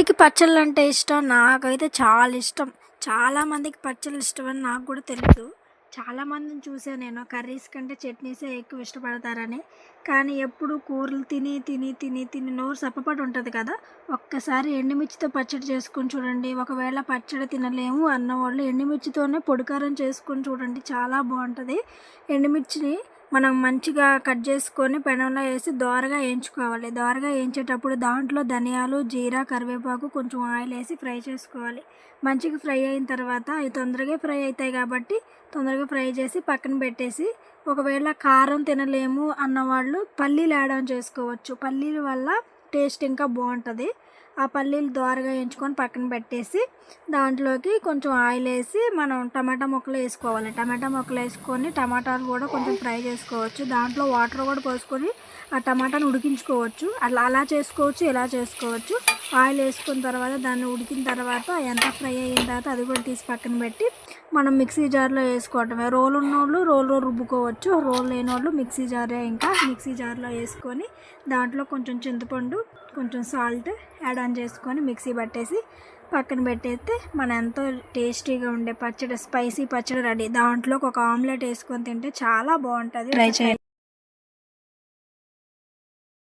మందికి పచ్చళ్ళు అంటే ఇష్టం నాకైతే చాలా ఇష్టం. చాలా మందికి పచ్చళ్ళు ఇష్టం అని నాకు కూడా తెలుసు చాలా మందిని చూసాను నేను. కర్రీస్ కంటే చట్నీసే ఎక్కువ ఇష్టపడతారని. కానీ ఎప్పుడు కూరలు తిని తిని తిని తిని నోరు సప్పపడి ఉంటుంది కదా. ఒక్కసారి ఎండుమిర్చితో పచ్చడి చేసుకొని చూడండి. ఒకవేళ పచ్చడి తినలేము అన్న వాళ్ళు ఎండుమిర్చితోనే పొడికారం చేసుకొని చూడండి. చాలా బాగుంటుంది. ఎండుమిర్చిని మనం మంచిగా కట్ చేసుకొని పెనంలో వేసి దోరగా వేయించుకోవాలి. దోరగా వేయించేటప్పుడు దాంట్లో ధనియాలు జీరా కరివేపాకు కొంచెం ఆయిల్ వేసి ఫ్రై చేసుకోవాలి. మంచిగా ఫ్రై అయిన తర్వాత అవి తొందరగా ఫ్రై అవుతాయి కాబట్టి తొందరగా ఫ్రై చేసి పక్కన పెట్టేసి ఒకవేళ కారం తినలేము అన్నవాళ్ళు పల్లీలు యాడ్ ఆన్ చేసుకోవచ్చు. పల్లీల వల్ల టేస్ట్ ఇంకా బాగుంటుంది. ఆ పల్లీలు దోరగా వేయించుకొని పక్కన పెట్టేసి దాంట్లోకి కొంచెం ఆయిల్ వేసి మనం టమాటా ముక్కలు వేసుకోవాలి. టమాటా ముక్కలు వేసుకొని టమాటాలు కూడా కొంచెం ఫ్రై చేసుకోవచ్చు. దాంట్లో వాటర్ కూడా పోసుకొని ఆ టమాటాను ఉడికించుకోవచ్చు. అలా అలా చేసుకోవచ్చు ఇలా చేసుకోవచ్చు. ఆయిల్ వేసుకున్న తర్వాత దాన్ని ఉడికిన తర్వాత ఎంత ఫ్రై అయిన తర్వాత అది కూడా తీసి పక్కన పెట్టి మనం మిక్సీ జార్లో వేసుకోవటమే. రోల్ ఉన్నోళ్ళు రోల్లో రుబ్బుకోవచ్చు. రోల్ లేని వాళ్ళు మిక్సీ జారే ఇంకా. మిక్సీ జార్లో వేసుకొని దాంట్లో కొంచెం చింతపండు కొంచెం సాల్ట్ యాడ్ ఆన్ చేసుకొని మిక్సీ పట్టేసి పక్కన పెట్టేస్తే మన ఎంతో టేస్టీగా ఉండే పచ్చడి స్పైసీ పచ్చడి రెడీ. దాంట్లోకి ఒక ఆమ్లెట్ వేసుకొని తింటే చాలా బాగుంటుంది. ట్రై చేయండి.